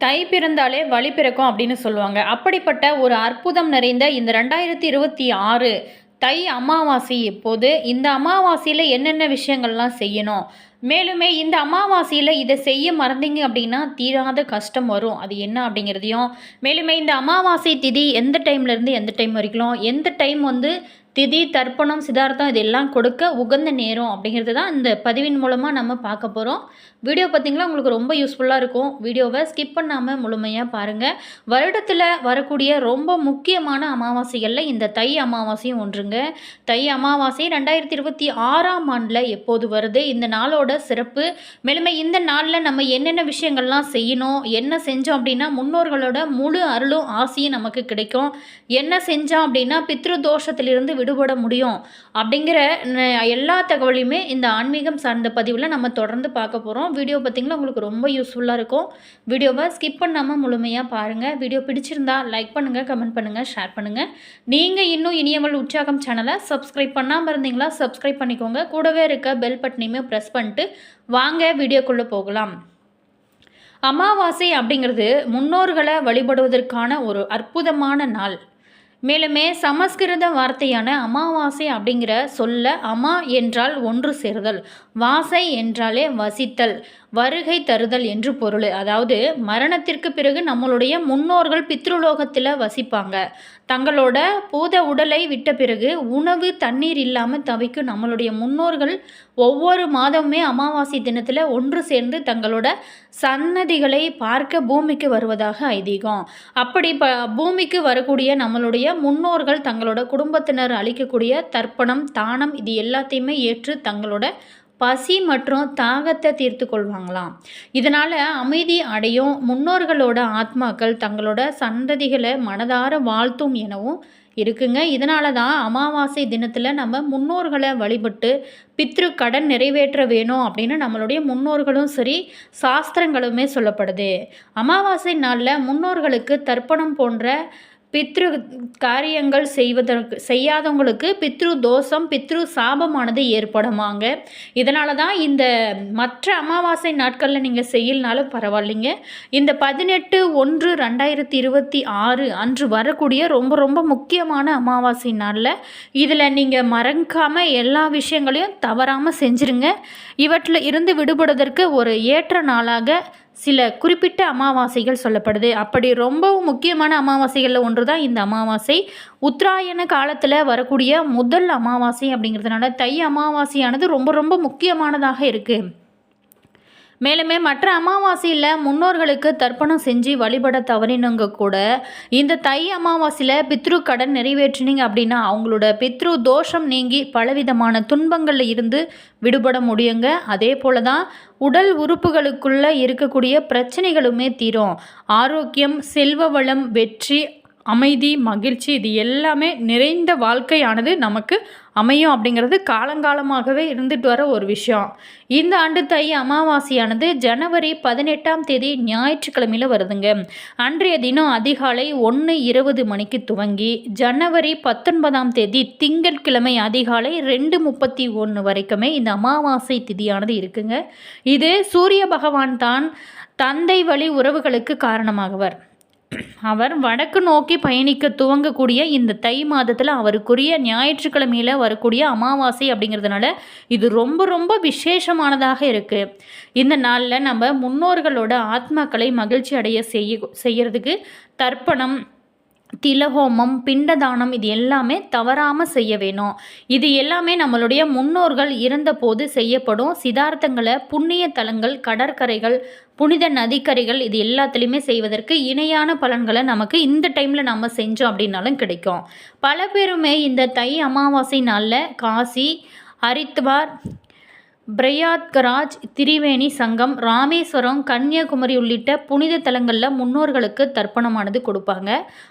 தை பிறந்தாலே வழி பிறக்கும் அப்படின்னு சொல்லுவாங்க. அப்படிப்பட்ட ஒரு அற்புதம் நிறைந்த இந்த ரெண்டாயிரத்தி இருபத்தி ஆறு தை அமாவாசை இப்போது இந்த அமாவாசையில் என்னென்ன விஷயங்கள்லாம் செய்யணும்? மேலுமே இந்த அமாவாசையில் இதை செய்ய மறந்தீங்க அப்படின்னா தீராத கஷ்டம் வரும். அது என்ன அப்படிங்கிறதையும் மேலுமே இந்த அமாவாசை திதி எந்த டைம்லேருந்து எந்த டைம் வரைக்கும் எந்த டைம் வந்து திதி தர்ப்பணம் சிதார்த்தம் இதெல்லாம் கொடுக்க உகந்த நேரம் அப்படிங்கிறது தான் இந்த பதிவின் மூலமாக நம்ம பார்க்க போகிறோம் வீடியோ பார்த்தீங்களா உங்களுக்கு ரொம்ப யூஸ்ஃபுல்லாக இருக்கும். வீடியோவை ஸ்கிப் பண்ணாமல் முழுமையாக பாருங்கள் வருடத்தில் வரக்கூடிய ரொம்ப முக்கியமான அமாவாசைகளில் இந்த தை அமாவாசையும் ஒன்றுங்க. தை அமாவாசை ரெண்டாயிரத்தி இருபத்தி ஆறாம் ஆண்டில் எப்போது வருது? இந்த நாளோட சிறப்பு. மேலுமே இந்த நாளில் நம்ம என்னென்ன விஷயங்கள்லாம் செய்யணும் என்ன செஞ்சோம் அப்படின்னா முன்னோர்களோட முழு அருளும் ஆசையும் நமக்கு கிடைக்கும். என்ன செஞ்சோம் அப்படின்னா பித்ரு தோஷத்திலிருந்து விடுபட முடியும். அப்படிங்கிற எல்லா தகவலையுமே இந்த ஆன்மீகம் சார்ந்த பதிவில் நம்ம தொடர்ந்து பார்க்க போகிறோம் வீடியோ பார்த்திங்கன்னா உங்களுக்கு ரொம்ப யூஸ்ஃபுல்லாக இருக்கும். வீடியோவை ஸ்கிப் பண்ணாமல் முழுமையாக பாருங்கள் வீடியோ பிடிச்சிருந்தா லைக் பண்ணுங்கள் கமெண்ட் பண்ணுங்கள் ஷேர் பண்ணுங்கள் நீங்கள் இன்னும் இனியவள் உற்சாகம் சேனலை சப்ஸ்கிரைப் பண்ணாமல் இருந்தீங்களா சப்ஸ்கிரைப் பண்ணிக்கோங்க. கூடவே இருக்க பெல் பட்டனையுமே ப்ரெஸ் பண்ணிட்டு வாங்க வீடியோக்குள்ளே போகலாம். அமாவாசை அப்படிங்கிறது முன்னோர்களை வழிபடுவதற்கான ஒரு அற்புதமான நாள். மேலுமே சமஸ்கிருத வார்த்தையான அமாவாசை அப்படிங்கிற சொல்ல அமா என்றால் ஒன்று சேருதல் வாசை என்றாலே வசித்தல். வருகை தருதல் என்று பொருள். அதாவது மரணத்திற்கு பிறகு நம்மளுடைய முன்னோர்கள் பித்ருலோகத்தில் வசிப்பாங்க. தங்களோட பூத உடலை விட்ட பிறகு உணவு தண்ணீர் இல்லாமல் தவிக்கும் நம்மளுடைய முன்னோர்கள் ஒவ்வொரு மாதமுமே அமாவாசை தினத்தில் ஒன்று சேர்ந்து தங்களோட சன்னதிகளை பார்க்க பூமிக்கு வருவதாக ஐதீகம். அப்படி ப பூமிக்கு வரக்கூடிய நம்மளுடைய முன்னோர்கள் தங்களோட குடும்பத்தினர் அளிக்கக்கூடிய தர்ப்பணம் தானம் இது எல்லாத்தையுமே ஏற்று தங்களோட பசி மற்றும் தாகத்தை தீர்த்து கொள்வாங்களாம். இதனால் அமைதி அடையும் முன்னோர்களோட ஆத்மாக்கள் தங்களோட சந்ததிகளை மனதார வாழ்த்தும் எனவும் இருக்குங்க. இதனால தான் அமாவாசை தினத்தில் நம்ம முன்னோர்களை வழிபட்டு பித்ரு கடன் நிறைவேற்ற வேணும் அப்படின்னு நம்மளுடைய முன்னோர்களும் சரி சாஸ்திரங்களுமே சொல்லப்படுது. அமாவாசை நாளில் முன்னோர்களுக்கு தர்ப்பணம் போன்ற பித்ரு காரியங்கள் செய்வதற்கு செய்யாதவங்களுக்கு பித்ரு தோஷம் பித்ரு சாபமானது ஏற்படுமாங்க. இதனால தான் இந்த மற்ற அமாவாசை நாட்களில் நீங்கள் செய்யலனாலும் பரவாயில்லைங்க. இந்த பதினெட்டு ஒன்று ரெண்டாயிரத்தி இருபத்தி ஆறு அன்று வரக்கூடிய ரொம்ப ரொம்ப முக்கியமான அமாவாசை நாளில் இதில் நீங்கள் மறக்காமல் எல்லா விஷயங்களையும் தவறாமல் செஞ்சுருங்க. இவற்றில் இருந்து விடுபடுவதற்கு ஒரு ஏற்ற நாளாக சில குறிப்பிட்ட அமாவாசைகள் சொல்லப்படுது. அப்படி ரொம்பவும் முக்கியமான அமாவாசைகளில் ஒன்று தான் இந்த அமாவாசை. உத்தராயண காலத்தில் வரக்கூடிய முதல் அமாவாசை அப்படிங்கிறதுனால தை அமாவாசையானது ரொம்ப ரொம்ப முக்கியமானதாக இருக்குது மேலுமே மற்ற அமாவாசையில் முன்னோர்களுக்கு தர்ப்பணம் செஞ்சு வழிபட தவறினவங்க கூட இந்த தை அமாவாசையில் பித்ரு கடன் நிறைவேற்றினீங்க அப்படின்னா அவங்களோட பித்ரு தோஷம் நீங்கி பலவிதமான துன்பங்களில் இருந்து விடுபட முடியுங்க. அதே போல தான் உடல் உறுப்புகளுக்குள்ளே இருக்கக்கூடிய பிரச்சனைகளுமே தீரும். ஆரோக்கியம் செல்வ வளம் வெற்றி அமைதி மகிழ்ச்சி இது எல்லாமே நிறைந்த வாழ்க்கையானது நமக்கு அமையும் அப்படிங்கிறது காலங்காலமாகவே இருந்துட்டு வர ஒரு விஷயம். இந்த ஆண்டு தை அமாவாசையானது ஜனவரி பதினெட்டாம் தேதி ஞாயிற்றுக்கிழமையில் வருதுங்க. அன்றைய தினம் அதிகாலை ஒன்று இருபது மணிக்கு துவங்கி ஜனவரி பத்தொன்பதாம் தேதி திங்கட்கிழமை அதிகாலை ரெண்டு முப்பத்தி ஒன்று வரைக்குமே இந்த அமாவாசை திதியானது இருக்குங்க. இது சூரிய பகவான் தான் தந்தை வழி உறவுகளுக்கு காரணமாகவர். அவர் வடக்கு நோக்கி பயணிக்க துவங்கக்கூடிய இந்த தை மாதத்தில் அவருக்குரிய ஞாயிற்றுக்கிழமையில் வரக்கூடிய அமாவாசை அப்படிங்கிறதுனால இது ரொம்ப ரொம்ப விசேஷமானதாக இருக்குது இந்த நாளில் நம்ம முன்னோர்களோட ஆத்மாக்களை மகிழ்ச்சி அடைய செய்ய செய்கிறதுக்கு தர்ப்பணம் திலஹோமம் பிண்டதானம் இது எல்லாமே தவறாமல் செய்ய வேணும். இது எல்லாமே நம்மளுடைய முன்னோர்கள் இருந்தபோது செய்யப்படும் சிதார்த்தங்களை புண்ணிய தலங்கள் கடற்கரைகள் புனித நதிக்கரைகள் இது எல்லாத்துலேயுமே செய்வதற்கு இணையான பலன்களை நமக்கு இந்த டைமில் நம்ம செஞ்சோம் அப்படின்னாலும் கிடைக்கும். பல பேருமே இந்த தை அமாவாசை நாளில் காசி ஹரித்வார் பிரயாத்கராஜ் திரிவேணி சங்கம் ராமேஸ்வரம் கன்னியாகுமரி உள்ளிட்ட புனித தலங்களில் முன்னோர்களுக்கு தர்ப்பணமானது கொடுப்பாங்க.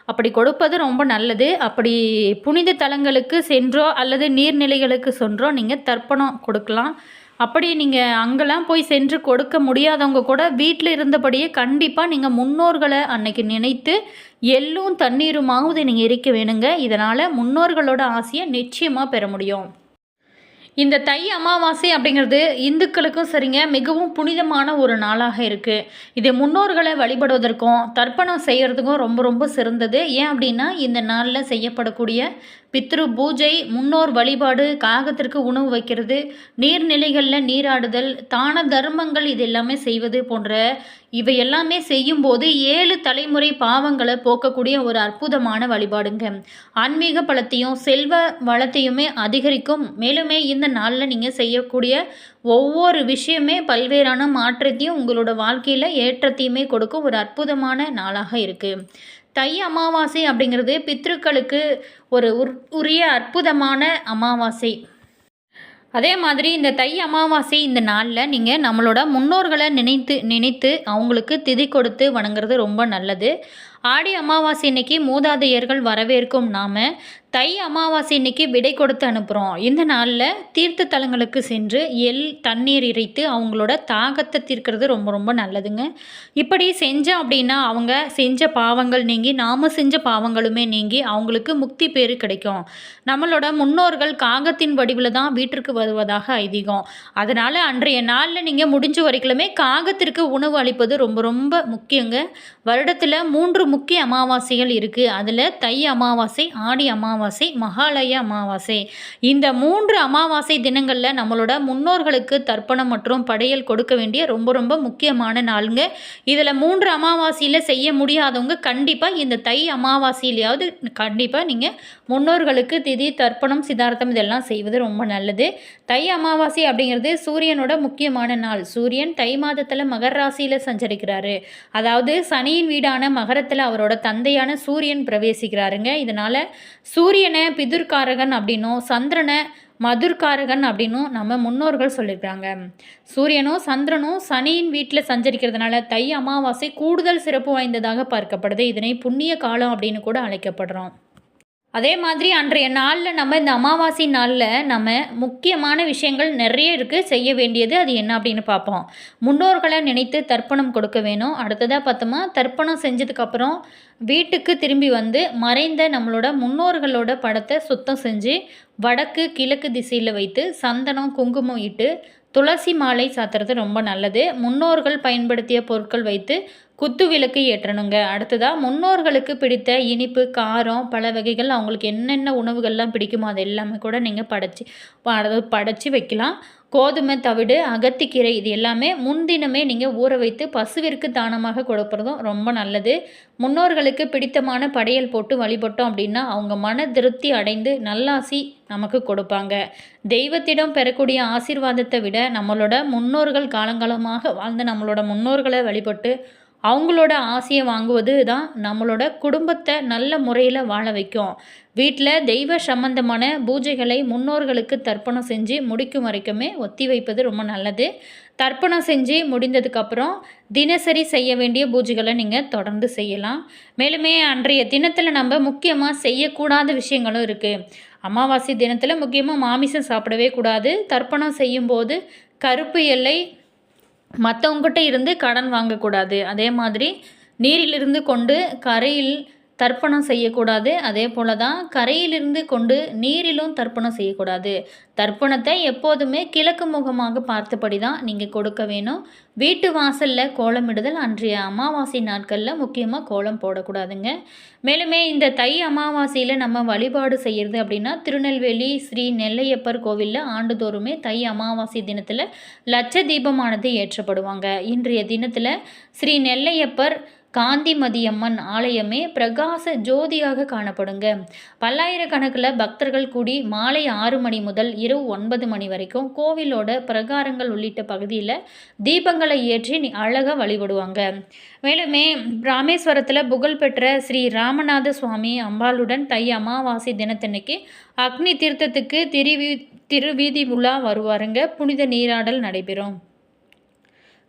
அப்படி கொடுப்பது ரொம்ப நல்லது. அப்படி புனித தலங்களுக்கு சென்றோ அல்லது நீர்நிலைகளுக்கு சென்றோ நீங்கள் தர்ப்பணம் கொடுக்கலாம். அப்படி நீங்கள் அங்கெல்லாம் போய் சென்று கொடுக்க முடியாதவங்க கூட வீட்டில் இருந்தபடியே கண்டிப்பாக நீங்கள் முன்னோர்களை அன்னைக்கு நினைத்து எள்ளும் தண்ணீருமாவது நீங்கள் இருக்க வேணுங்க. இதனால் முன்னோர்களோட ஆசையை நிச்சயமாக பெற முடியும். இந்த தை அமாவாசை அப்படிங்கிறது இந்துக்களுக்கும் சரிங்க மிகவும் புனிதமான ஒரு நாளாக இருக்குது இது முன்னோர்களை வழிபடுவதற்கும் தர்ப்பணம் செய்கிறதுக்கும் ரொம்ப ரொம்ப சிறந்தது. ஏன் அப்படின்னா இந்த நாளில் செய்யப்படக்கூடிய பித்ரு பூஜை முன்னோர் வழிபாடு காகத்திற்கு உணவு வைக்கிறது நீர்நிலைகளில் நீராடுதல் தான தர்மங்கள் இது எல்லாமே செய்வது போன்ற இவை எல்லாமே செய்யும்போது ஏழு தலைமுறை பாவங்களை போக்கக்கூடிய ஒரு அற்புதமான வழிபாடுங்க. ஆன்மீக பலத்தையும் செல்வ வளத்தையுமே அதிகரிக்கும். மேலுமே இந்த நாளில் நீங்கள் செய்யக்கூடிய ஒவ்வொரு விஷயமே பல்வேறான மாற்றத்தையும் உங்களோட வாழ்க்கையில் ஏற்றத்தையுமே கொடுக்கும் ஒரு அற்புதமான நாளாக இருக்குது தை அமாவாசை அப்படிங்கிறது பித்ருக்களுக்கு ஒரு உர் உரிய அற்புதமான அமாவாசை. அதே மாதிரி இந்த தை அமாவாசை இந்த நாளில் நீங்கள் நம்மளோட முன்னோர்களை நினைத்து நினைத்து அவங்களுக்கு திதி கொடுத்து வணங்குறது ரொம்ப நல்லது. ஆடி அமாவாசை இன்னைக்கு மூதாதையர்கள் வரவேற்கும் நாம் தை அமாவாசை இன்னைக்கு விடை கொடுத்து அனுப்புகிறோம் இந்த நாளில் தீர்த்த தலங்களுக்கு சென்று எள் தண்ணீர் இறைத்து அவங்களோட தாகத்தை தீர்க்கிறது ரொம்ப ரொம்ப நல்லதுங்க. இப்படி செஞ்சோம் அப்படின்னா அவங்க செஞ்ச பாவங்கள் நீங்கி நாம் செஞ்ச பாவங்களுமே நீங்கி அவங்களுக்கு முக்தி பேர் கிடைக்கும். நம்மளோட முன்னோர்கள் காகத்தின் வடிவில் தான் வீட்டிற்கு வருவதாக ஐதீகம். அதனால் அன்றைய நாளில் நீங்கள் முடிஞ்ச வரைக்குமே காகத்திற்கு உணவு அளிப்பது ரொம்ப ரொம்ப முக்கியங்க. வருடத்தில் மூன்று முக்கிய அமாவாசைகள் இருக்குது அதில் தை அமாவாசை ஆடி அமாவாசை மகாலய அமாவாசை. இந்த மூன்று அமாவாசை தினங்களில் நம்மளோட முன்னோர்களுக்கு தர்ப்பணம் மற்றும் படையல் கொடுக்க வேண்டிய ரொம்ப ரொம்ப முக்கியமான நாளுங்க. இதில் மூன்று அமாவாசையில் செய்ய முடியாதவங்க கண்டிப்பாக இந்த தை அமாவாசையிலையாவது கண்டிப்பாக நீங்கள் முன்னோர்களுக்கு திதி தர்ப்பணம் சிதார்த்தம் இதெல்லாம் செய்வது ரொம்ப நல்லது. தை அமாவாசை அப்படிங்கிறது சூரியனோட முக்கியமான நாள். சூரியன் தை மாதத்தில் மகர ராசியில் சஞ்சரிக்கிறாரு. அதாவது சனியின் வீடான மகரத்தில் அவரோட தந்தையான சூரியன் பிரவேசிக்கிறாருங்க. இதனால் சூரிய சூரியனை பிதுர்காரகன் அப்படின்னும் சந்திரனை மதுர்காரகன் அப்படின்னும் நம்ம முன்னோர்கள் சொல்லியிருக்காங்க சூரியனும் சந்திரனும் சனியின் வீட்டில் சஞ்சரிக்கிறதுனால தை அமாவாசை கூடுதல் சிறப்பு வாய்ந்ததாக பார்க்கப்படுது. இதனை புண்ணிய காலம் அப்படின்னு கூட அழைக்கப்படுறோம். அதே மாதிரி அன்றைய நாளில் நம்ம இந்த அமாவாசை நாளில் நம்ம முக்கியமான விஷயங்கள் நிறைய இருக்குது செய்ய வேண்டியது அது என்ன அப்படின்னு பார்ப்போம். முன்னோர்களை நினைத்து தர்ப்பணம் கொடுக்க வேணும். அடுத்ததாக பார்த்தோமா தர்ப்பணம் செஞ்சதுக்கப்புறம் வீட்டுக்கு திரும்பி வந்து மறைந்த நம்மளோட முன்னோர்களோட படத்தை சுத்தம் செஞ்சு வடக்கு கிழக்கு திசையில் வைத்து சந்தனம் குங்குமம் இட்டு துளசி மாலை சாத்துறது ரொம்ப நல்லது. முன்னோர்கள் பயன்படுத்திய பொருட்கள் வைத்து குத்து விளக்கு ஏற்றணுங்க. அடுத்ததாக முன்னோர்களுக்கு பிடித்த இனிப்பு காரம் பல வகைகள் அவங்களுக்கு என்னென்ன உணவுகள்லாம் பிடிக்குமோ அது எல்லாமே கூட நீங்கள் படைச்சி அதாவது படைச்சி வைக்கலாம். கோதுமை தவிடு அகத்திக்கீரை இது எல்லாமே முன்தினமே நீங்கள் ஊற வைத்து பசுவிற்கு தானமாக கொடுப்பதும் ரொம்ப நல்லது. முன்னோர்களுக்கு பிடித்தமான படையல் போட்டு வழிபட்டோம் அப்படின்னா அவங்க மன திருப்தி அடைந்து நல்லாசி நமக்கு கொடுப்பாங்க. தெய்வத்திடம் பெறக்கூடிய ஆசீர்வாதத்தை விட நம்மளோட முன்னோர்கள் காலங்காலமாக வாழ்ந்த நம்மளோட முன்னோர்களை வழிபட்டு அவங்களோட ஆசையை வாங்குவது தான் நம்மளோட குடும்பத்தை நல்ல முறையில் வாழ வைக்கும். வீட்டில் தெய்வ சம்பந்தமான பூஜைகளை முன்னோர்களுக்கு தர்ப்பணம் செஞ்சு முடிக்கும் வரைக்குமே ஒத்தி வைப்பது ரொம்ப நல்லது. தர்ப்பணம் செஞ்சு முடிந்ததுக்கப்புறம் தினசரி செய்ய வேண்டிய பூஜைகளை நீங்கள் தொடர்ந்து செய்யலாம். மேலுமே அன்றைய தினத்தில் நம்ம முக்கியமாக செய்யக்கூடாத விஷயங்களும் இருக்குது அமாவாசை தினத்தில் முக்கியமாக மாமிசம் சாப்பிடவே கூடாது. தர்ப்பணம் செய்யும்போது கருப்பு எல்லை மற்றவங்ககிட்ட இருந்து கடன் வாங்கக்கூடாது. அதே மாதிரி நீரிலிருந்து கொண்டு கரையில் தர்ப்பணம் செய்யக்கூடாது. அதே போல தான் கரையிலிருந்து கொண்டு நீரிலும் தர்ப்பணம் செய்யக்கூடாது. தர்ப்பணத்தை எப்போதுமே கிழக்கு முகமாக பார்த்தபடி தான் நீங்கள் கொடுக்க வேணும். வீட்டு வாசலில் கோலமிடுதல். அன்றைய அமாவாசை நாட்களில் முக்கியமாக கோலம் போடக்கூடாதுங்க. மேலுமே இந்த தை அமாவாசையில் நம்ம வழிபாடு செய்கிறது அப்படின்னா திருநெல்வேலி ஸ்ரீ நெல்லையப்பர் கோவிலில் ஆண்டுதோறுமே தை அமாவாசை தினத்தில் லட்ச தீபமானது ஏற்றப்படுவாங்க. இன்றைய தினத்தில் ஸ்ரீ நெல்லையப்பர் காந்திமதியம்மன் ஆலயமே பிரகாச ஜோதியாக காணப்படுங்க. பல்லாயிரக்கணக்கில் பக்தர்கள் கூடி மாலை ஆறு மணி முதல் இரவு ஒன்பது மணி வரைக்கும் கோவிலோட பிரகாரங்கள் உள்ளிட்ட பகுதியில் தீபங்களை ஏற்றி அழகாக வழிபடுவாங்க. மேலுமே ராமேஸ்வரத்தில் புகழ்பெற்ற ஸ்ரீ ராமநாத சுவாமி அம்பாளுடன் தை அமாவாசை தினத்தன்னைக்கு அக்னி தீர்த்தத்துக்கு திருவி திருவீதி உலா வருவாருங்க. புனித நீராடல் நடைபெறும்.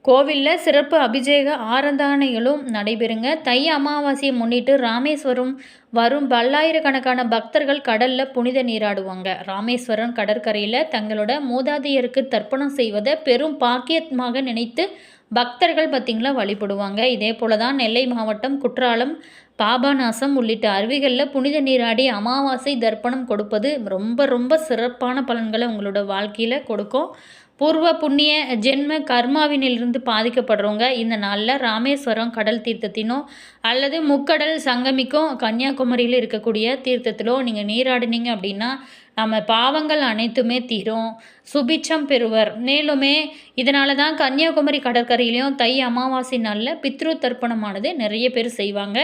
கோவிலில் சிறப்பு அபிஷேக ஆராதனைகளும் நடைபெறுங்க. தை அமாவாசையை முன்னிட்டு ராமேஸ்வரம் வரும் பல்லாயிரக்கணக்கான பக்தர்கள் கடலில் புனித நீராடுவாங்க. ராமேஸ்வரம் கடற்கரையில் தங்களோட மூதாதையருக்கு தர்ப்பணம் செய்வதை பெரும் பாக்கியமாக நினைத்து பக்தர்கள் பார்த்திங்களா வழிபடுவாங்க. இதே போல் தான் நெல்லை மாவட்டம் குற்றாலம் பாபநாசம் உள்ளிட்ட அருவிகளில் புனித நீராடி அமாவாசை தர்ப்பணம் கொடுப்பது ரொம்ப ரொம்ப சிறப்பான பலன்களை உங்களோட வாழ்க்கையில் கொடுக்கும். பூர்வ புண்ணிய ஜென்ம கர்மாவினிலிருந்து பாதிக்கப்படுறவங்க இந்த நாளில் ராமேஸ்வரம் கடல் தீர்த்தத்தினோ அல்லது முக்கடல் சங்கமிக்கும் கன்னியாகுமரியில் இருக்கக்கூடிய தீர்த்தத்திலோ நீங்கள் நீராடினீங்க அப்படின்னா நம்ம பாவங்கள் அனைத்துமே தீரும். சுபிச்சம் பெறுவர். மேலுமே இதனால தான் கன்னியாகுமரி கடற்கரையிலையும் தை அமாவாசை நாளில் பித்ரு தர்ப்பணமானது நிறைய பேர் செய்வாங்க.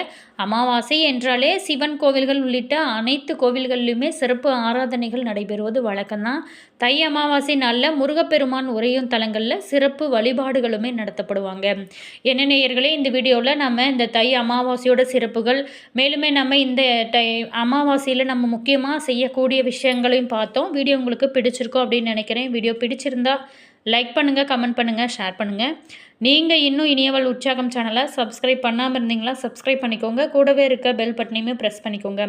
அமாவாசை என்றாலே சிவன் கோவில்கள் உள்ளிட்ட அனைத்து கோவில்கள்லையுமே சிறப்பு ஆராதனைகள் நடைபெறுவது வழக்கம்தான். தை அமாவாசை நாளில் முருகப்பெருமான் உரையும் தலங்களில் சிறப்பு வழிபாடுகளுமே நடத்தப்படுவாங்க. என்ன நேயர்களே இந்த வீடியோவில் நம்ம இந்த தை அமாவாசையோட சிறப்புகள் மேலுமே நம்ம இந்த டை அமாவாசையில் நம்ம முக்கியமாக செய்யக்கூடிய விஷயங்கள் விஷயங்களையும் பார்த்தோம். வீடியோ உங்களுக்கு பிடிச்சிருக்கோம் அப்படின்னு நினைக்கிறேன். வீடியோ பிடிச்சிருந்தா லைக் பண்ணுங்கள் கமெண்ட் பண்ணுங்கள் ஷேர் பண்ணுங்கள் நீங்கள் இன்னும் இனியவள் உற்சாகம் சேனலை சப்ஸ்கிரைப் பண்ணாமல் இருந்தீங்களா சப்ஸ்கிரைப் பண்ணிக்கோங்க. கூடவே இருக்க பெல் பட்டனையுமே ப்ரெஸ் பண்ணிக்கோங்க.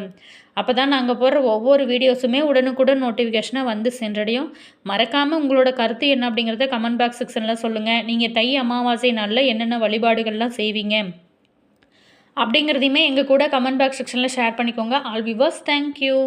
அப்போ தான் நாங்கள் போடுற ஒவ்வொரு வீடியோஸுமே உடனுக்குடன் நோட்டிஃபிகேஷனாக வந்து சென்றடையும். மறக்காமல் உங்களோட கருத்து என்ன அப்படிங்கிறத கமெண்ட் பாக்ஸ் செக்ஷனில் சொல்லுங்கள் நீங்கள் தை அமாவாசை நாளில் என்னென்ன வழிபாடுகள்லாம் செய்வீங்க அப்படிங்கிறதையுமே எங்கள் கூட கமெண்ட் பாக்ஸ் செக்ஷனில் ஷேர் பண்ணிக்கோங்க. All viewers thank you